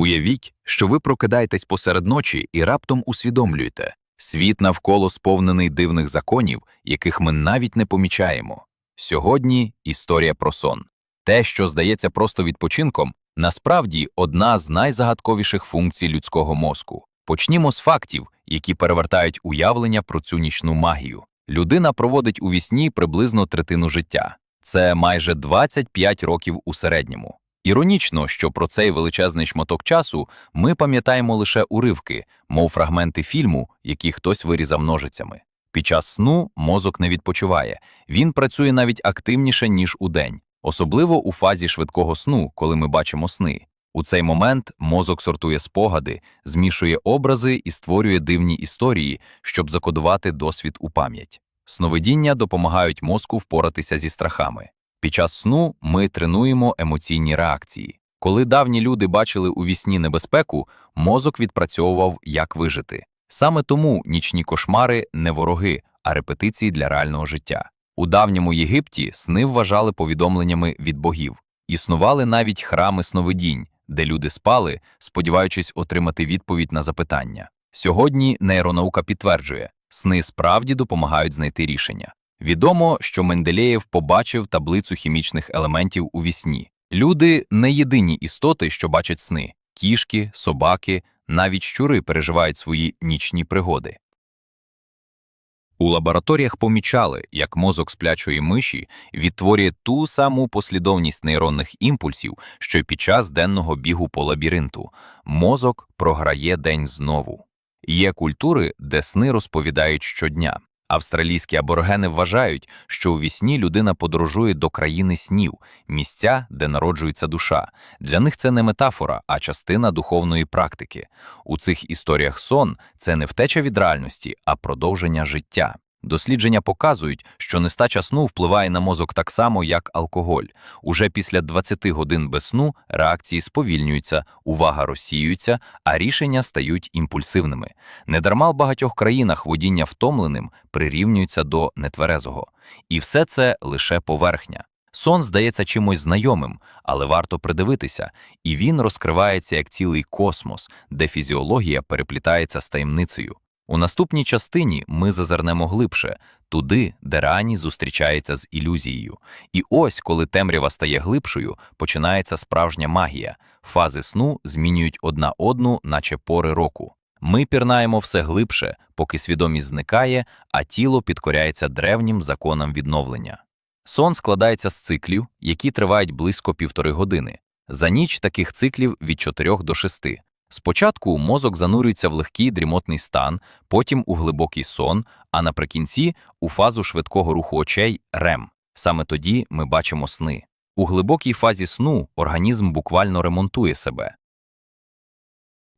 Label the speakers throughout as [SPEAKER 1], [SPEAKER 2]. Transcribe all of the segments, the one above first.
[SPEAKER 1] Уявіть, що ви прокидаєтесь посеред ночі і раптом усвідомлюєте, світ навколо сповнений дивних законів, яких ми навіть не помічаємо. Сьогодні історія про сон. Те, що здається просто відпочинком, насправді одна з найзагадковіших функцій людського мозку. Почнімо з фактів, які перевертають уявлення про цю нічну магію. Людина проводить у вісні приблизно третину життя. Це майже 25 років у середньому. Іронічно, що про цей величезний шматок часу ми пам'ятаємо лише уривки, мов фрагменти фільму, які хтось вирізав ножицями. Під час сну мозок не відпочиває, він працює навіть активніше, ніж удень, особливо у фазі швидкого сну, коли ми бачимо сни. У цей момент мозок сортує спогади, змішує образи і створює дивні історії, щоб закодувати досвід у пам'ять. Сновидіння допомагають мозку впоратися зі страхами. Під час сну ми тренуємо емоційні реакції. Коли давні люди бачили у вісні небезпеку, мозок відпрацьовував, як вижити. Саме тому нічні кошмари не вороги, а репетиції для реального життя. У давньому Єгипті сни вважали повідомленнями від богів. Існували навіть храми сновидінь, де люди спали, сподіваючись отримати відповідь на запитання. Сьогодні нейронаука підтверджує, сни справді допомагають знайти рішення. Відомо, що Менделєєв побачив таблицю хімічних елементів у вісні. Люди не єдині істоти, що бачать сни. Кішки, собаки, навіть щури переживають свої нічні пригоди. У лабораторіях помічали, як мозок сплячої миші відтворює ту саму послідовність нейронних імпульсів, що й під час денного бігу по лабіринту. Мозок програє день знову. Є культури, де сни розповідають щодня. Австралійські аборигени вважають, що у вісні людина подорожує до країни снів, місця, де народжується душа. Для них це не метафора, а частина духовної практики. У цих історіях сон це не втеча від реальності, а продовження життя. Дослідження показують, що нестача сну впливає на мозок так само, як алкоголь. Уже після 20 годин без сну реакції сповільнюються, увага розсіюється, а рішення стають імпульсивними. Недарма в багатьох країнах водіння втомленим прирівнюється до нетверезого. І все це лише поверхня. Сон здається чимось знайомим, але варто придивитися, і він розкривається як цілий космос, де фізіологія переплітається з таємницею. У наступній частині ми зазирнемо глибше, туди, де реальність зустрічається з ілюзією. І ось, коли темрява стає глибшою, починається справжня магія. Фази сну змінюють одна одну, наче пори року. Ми пірнаємо все глибше, поки свідомість зникає, а тіло підкоряється древнім законам відновлення. Сон складається з циклів, які тривають близько півтори години. За ніч таких циклів від 4 до 6. Спочатку мозок занурюється в легкий дрімотний стан, потім у глибокий сон, а наприкінці у фазу швидкого руху очей рем. Саме тоді ми бачимо сни. У глибокій фазі сну організм буквально ремонтує себе.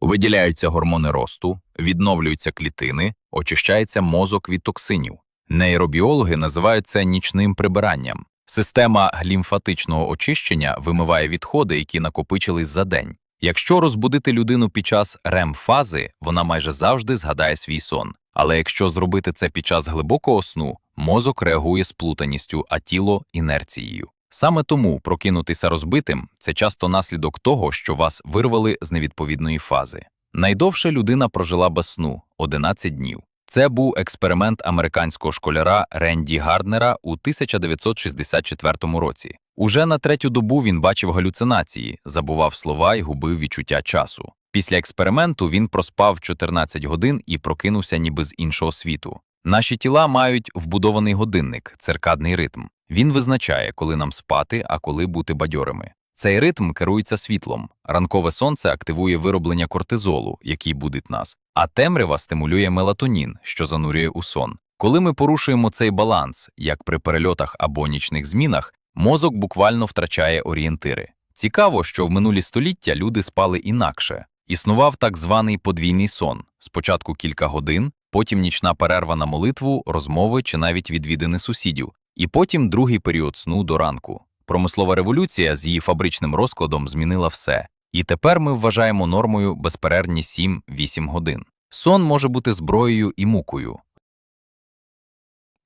[SPEAKER 1] Виділяються гормони росту, відновлюються клітини, очищається мозок від токсинів. Нейробіологи називають це нічним прибиранням. Система глімфатичного очищення вимиває відходи, які накопичились за день. Якщо розбудити людину під час рем-фази, вона майже завжди згадає свій сон. Але якщо зробити це під час глибокого сну, мозок реагує сплутаністю, а тіло інерцією. Саме тому прокинутися розбитим це часто наслідок того, що вас вирвали з невідповідної фази. Найдовше людина прожила без сну 11 днів. Це був експеримент американського школяра Ренді Гарднера у 1964 році. Уже на третю добу він бачив галюцинації, забував слова і губив відчуття часу. Після експерименту він проспав 14 годин і прокинувся ніби з іншого світу. Наші тіла мають вбудований годинник, циркадний ритм. Він визначає, коли нам спати, а коли бути бадьорими. Цей ритм керується світлом. Ранкове сонце активує вироблення кортизолу, який будить нас, а темрява стимулює мелатонін, що занурює у сон. Коли ми порушуємо цей баланс, як при перельотах або нічних змінах, мозок буквально втрачає орієнтири. Цікаво, що в минулі століття люди спали інакше. Існував так званий подвійний сон: спочатку кілька годин, потім нічна перерва на молитву, розмови чи навіть відвідини сусідів, і потім другий період сну до ранку. Промислова революція з її фабричним розкладом змінила все, і тепер ми вважаємо нормою безперервні 7-8 годин. Сон може бути зброєю і мукою.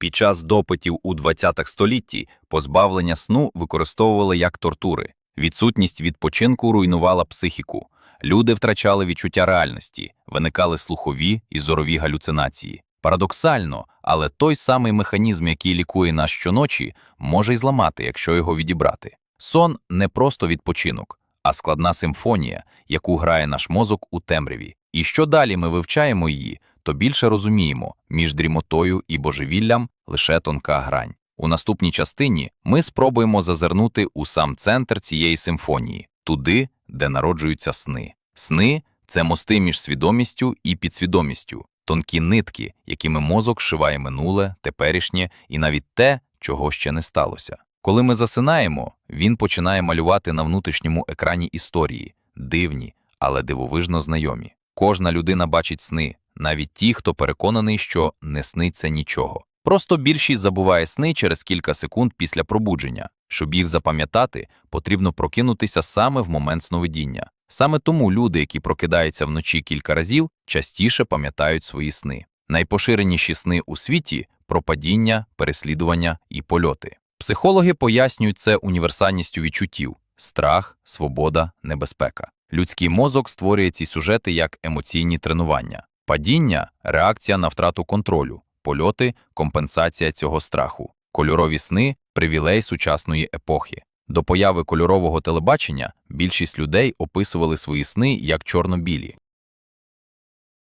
[SPEAKER 1] Під час допитів у 20-х столітті позбавлення сну використовували як тортури. Відсутність відпочинку руйнувала психіку. Люди втрачали відчуття реальності, виникали слухові і зорові галюцинації. Парадоксально, але той самий механізм, який лікує нас щоночі, може й зламати, якщо його відібрати. Сон не просто відпочинок, а складна симфонія, яку грає наш мозок у темряві. І що далі ми вивчаємо її, то більше розуміємо, між дрімотою і божевіллям лише тонка грань. У наступній частині ми спробуємо зазирнути у сам центр цієї симфонії, туди, де народжуються сни. Сни це мости між свідомістю і підсвідомістю, тонкі нитки, якими мозок шиває минуле, теперішнє і навіть те, чого ще не сталося. Коли ми засинаємо, він починає малювати на внутрішньому екрані історії, дивні, але дивовижно знайомі. Кожна людина бачить сни, навіть ті, хто переконаний, що не сниться нічого. Просто більшість забуває сни через кілька секунд після пробудження. Щоб їх запам'ятати, потрібно прокинутися саме в момент сновидіння. Саме тому люди, які прокидаються вночі кілька разів, частіше пам'ятають свої сни. Найпоширеніші сни у світі про падіння, переслідування і польоти. Психологи пояснюють це універсальністю відчуттів страх, свобода, небезпека. Людський мозок створює ці сюжети як емоційні тренування. Падіння реакція на втрату контролю, польоти компенсація цього страху, кольорові сни привілей сучасної епохи. До появи кольорового телебачення більшість людей описували свої сни як чорно-білі.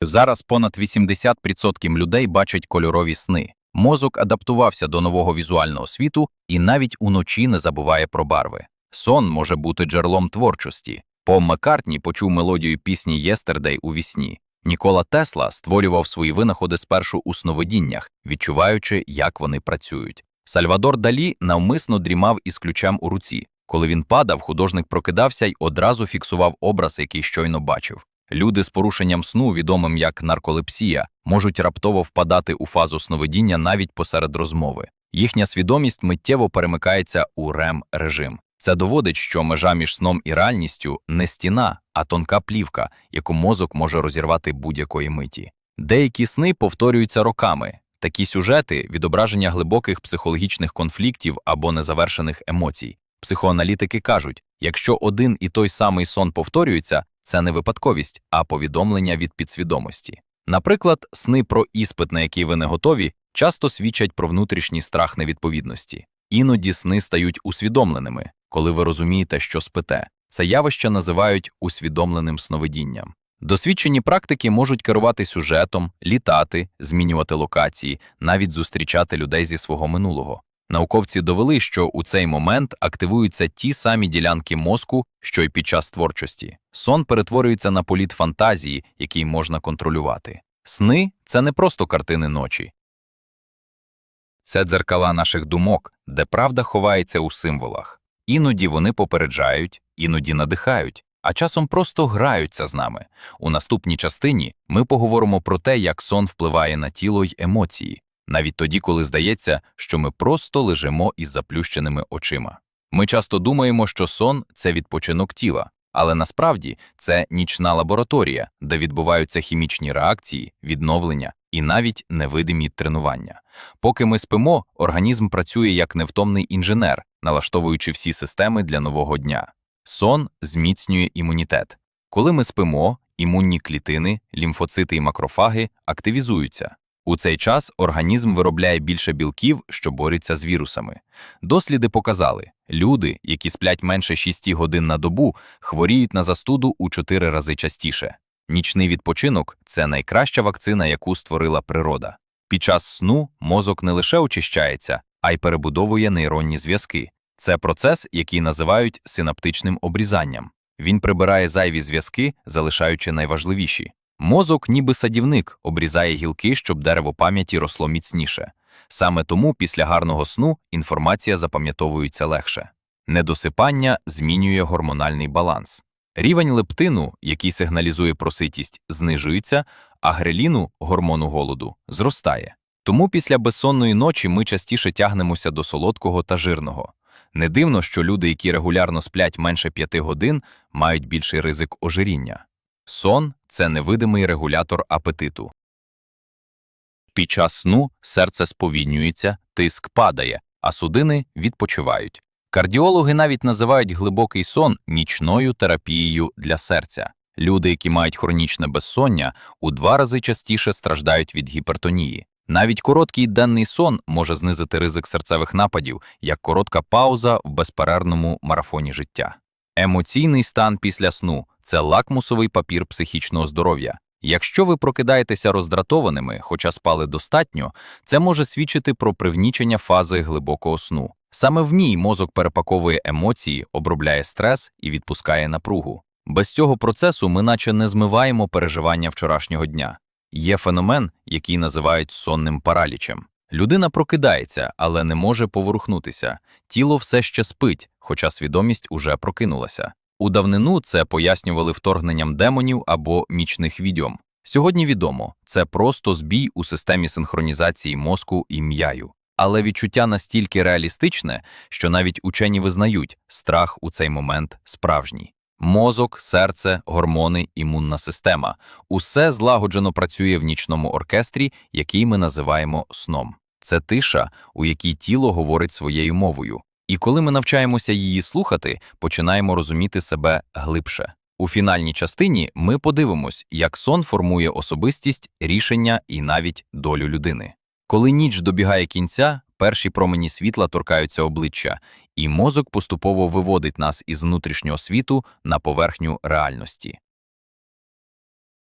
[SPEAKER 1] Зараз понад 80% людей бачать кольорові сни. Мозок адаптувався до нового візуального світу і навіть уночі не забуває про барви. Сон може бути джерелом творчості. Пол Маккартні почув мелодію пісні «Єстердей» у вісні. Нікола Тесла створював свої винаходи спершу у сновидіннях, відчуваючи, як вони працюють. Сальвадор Далі навмисно дрімав із ключем у руці. Коли він падав, художник прокидався й одразу фіксував образ, який щойно бачив. Люди з порушенням сну, відомим як нарколепсія, можуть раптово впадати у фазу сновидіння навіть посеред розмови. Їхня свідомість миттєво перемикається у рем режим. Це доводить, що межа між сном і реальністю не стіна, а тонка плівка, яку мозок може розірвати будь-якої миті. Деякі сни повторюються роками. Такі сюжети відображення глибоких психологічних конфліктів або незавершених емоцій. Психоаналітики кажуть, якщо один і той самий сон повторюється, це не випадковість, а повідомлення від підсвідомості. Наприклад, сни про іспит, на який ви не готові, часто свідчать про внутрішній страх невідповідності. Іноді сни стають усвідомленими, коли ви розумієте, що спите. Це явище називають усвідомленим сновидінням. Досвідчені практики можуть керувати сюжетом, літати, змінювати локації, навіть зустрічати людей зі свого минулого. Науковці довели, що у цей момент активуються ті самі ділянки мозку, що й під час творчості. Сон перетворюється на політ фантазії, який можна контролювати. Сни це не просто картини ночі. Це дзеркала наших думок, де правда ховається у символах. Іноді вони попереджають, іноді надихають, а часом просто граються з нами. У наступній частині ми поговоримо про те, як сон впливає на тіло й емоції, навіть тоді, коли здається, що ми просто лежимо із заплющеними очима. Ми часто думаємо, що сон це відпочинок тіла, але насправді це нічна лабораторія, де відбуваються хімічні реакції, відновлення і навіть невидимі тренування. Поки ми спимо, організм працює як невтомний інженер, налаштовуючи всі системи для нового дня. Сон зміцнює імунітет. Коли ми спимо, імунні клітини, лімфоцити і макрофаги активізуються. У цей час організм виробляє більше білків, що борються з вірусами. Досліди показали, люди, які сплять менше 6 годин на добу, хворіють на застуду у 4 рази частіше. Нічний відпочинок це найкраща вакцина, яку створила природа. Під час сну мозок не лише очищається, а й перебудовує нейронні зв'язки. Це процес, який називають синаптичним обрізанням. Він прибирає зайві зв'язки, залишаючи найважливіші. Мозок, ніби садівник, обрізає гілки, щоб дерево пам'яті росло міцніше. Саме тому після гарного сну інформація запам'ятовується легше. Недосипання змінює гормональний баланс. Рівень лептину, який сигналізує про ситість, знижується, а греліну, гормону голоду, зростає. Тому після безсонної ночі ми частіше тягнемося до солодкого та жирного. Не дивно, що люди, які регулярно сплять менше п'яти годин, мають більший ризик ожиріння. Сон це невидимий регулятор апетиту. Під час сну серце сповільнюється, тиск падає, а судини відпочивають. Кардіологи навіть називають глибокий сон нічною терапією для серця. Люди, які мають хронічне безсоння, у два рази частіше страждають від гіпертонії. Навіть короткий денний сон може знизити ризик серцевих нападів, як коротка пауза в безперервному марафоні життя. Емоційний стан після сну це лакмусовий папір психічного здоров'я. Якщо ви прокидаєтеся роздратованими, хоча спали достатньо, це може свідчити про привнічення фази глибокого сну. Саме в ній мозок перепаковує емоції, обробляє стрес і відпускає напругу. Без цього процесу ми наче не змиваємо переживання вчорашнього дня. Є феномен, який називають сонним паралічем. Людина прокидається, але не може поворухнутися. Тіло все ще спить, хоча свідомість уже прокинулася. У давнину це пояснювали вторгненням демонів або мічних відьом. Сьогодні відомо, це просто збій у системі синхронізації мозку і м'яю. Але відчуття настільки реалістичне, що навіть учені визнають, страх у цей момент справжній. Мозок, серце, гормони, імунна система усе злагоджено працює в нічному оркестрі, який ми називаємо сном. Це тиша, у якій тіло говорить своєю мовою. І коли ми навчаємося її слухати, починаємо розуміти себе глибше. У фінальній частині ми подивимось, як сон формує особистість, рішення і навіть долю людини. Коли ніч добігає кінця, перші промені світла торкаються обличчя, і мозок поступово виводить нас із внутрішнього світу на поверхню реальності.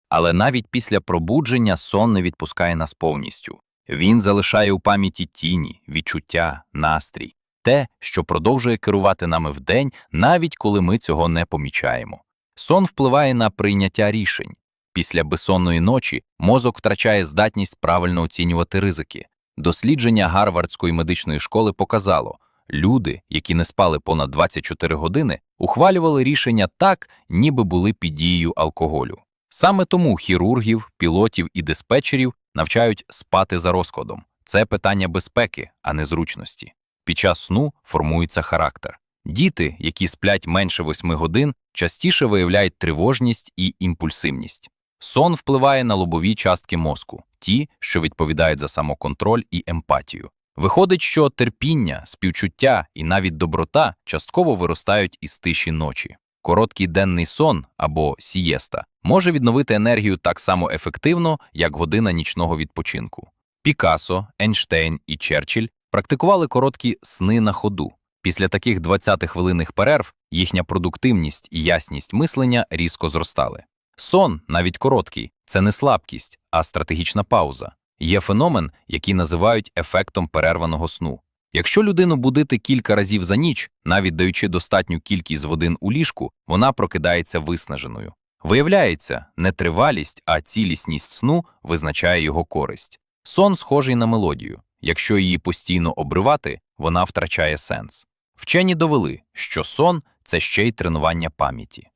[SPEAKER 1] Але навіть після пробудження сон не відпускає нас повністю. Він залишає у пам'яті тіні, відчуття, настрій, те, що продовжує керувати нами вдень, навіть коли ми цього не помічаємо. Сон впливає на прийняття рішень. Після безсонної ночі мозок втрачає здатність правильно оцінювати ризики. Дослідження Гарвардської медичної школи показало, люди, які не спали понад 24 години, ухвалювали рішення так, ніби були під дією алкоголю. Саме тому хірургів, пілотів і диспетчерів навчають спати за розкладом. Це питання безпеки, а не зручності. Під час сну формується характер. Діти, які сплять менше 8 годин, частіше виявляють тривожність і імпульсивність. Сон впливає на лобові частки мозку, ті, що відповідають за самоконтроль і емпатію. Виходить, що терпіння, співчуття і навіть доброта частково виростають із тиші ночі. Короткий денний сон або сієста може відновити енергію так само ефективно, як година нічного відпочинку. Пікассо, Ейнштейн і Черчилль практикували короткі сни на ходу. Після таких 20-хвилинних перерв їхня продуктивність і ясність мислення різко зростали. Сон, навіть короткий, це не слабкість, а стратегічна пауза. Є феномен, який називають ефектом перерваного сну. Якщо людину будити кілька разів за ніч, навіть даючи достатню кількість годин у ліжку, вона прокидається виснаженою. Виявляється, не тривалість, а цілісність сну визначає його користь. Сон схожий на мелодію. Якщо її постійно обривати, вона втрачає сенс. Вчені довели, що сон це ще й тренування пам'яті.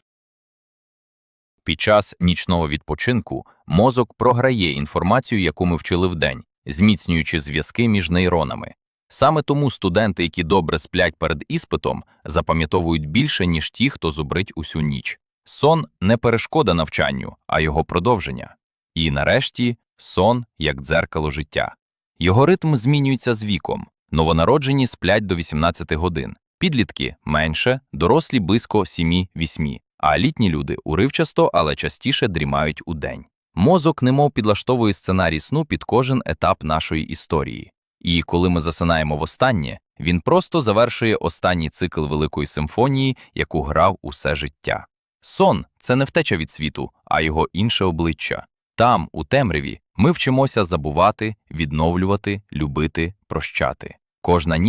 [SPEAKER 1] Під час нічного відпочинку мозок програє інформацію, яку ми вчили вдень, зміцнюючи зв'язки між нейронами. Саме тому студенти, які добре сплять перед іспитом, запам'ятовують більше, ніж ті, хто зубрить усю ніч. Сон не перешкода навчанню, а його продовження. І нарешті сон як дзеркало життя. Його ритм змінюється з віком. Новонароджені сплять до 18 годин, підлітки менше, дорослі близько 7-8, а літні люди уривчасто, але частіше дрімають у день. Мозок немов підлаштовує сценарій сну під кожен етап нашої історії. І коли ми засинаємо востаннє, він просто завершує останній цикл великої симфонії, яку грав усе життя. Сон це не втеча від світу, а його інше обличчя. Там, у темряві, ми вчимося забувати, відновлювати, любити, прощати. Кожна ніч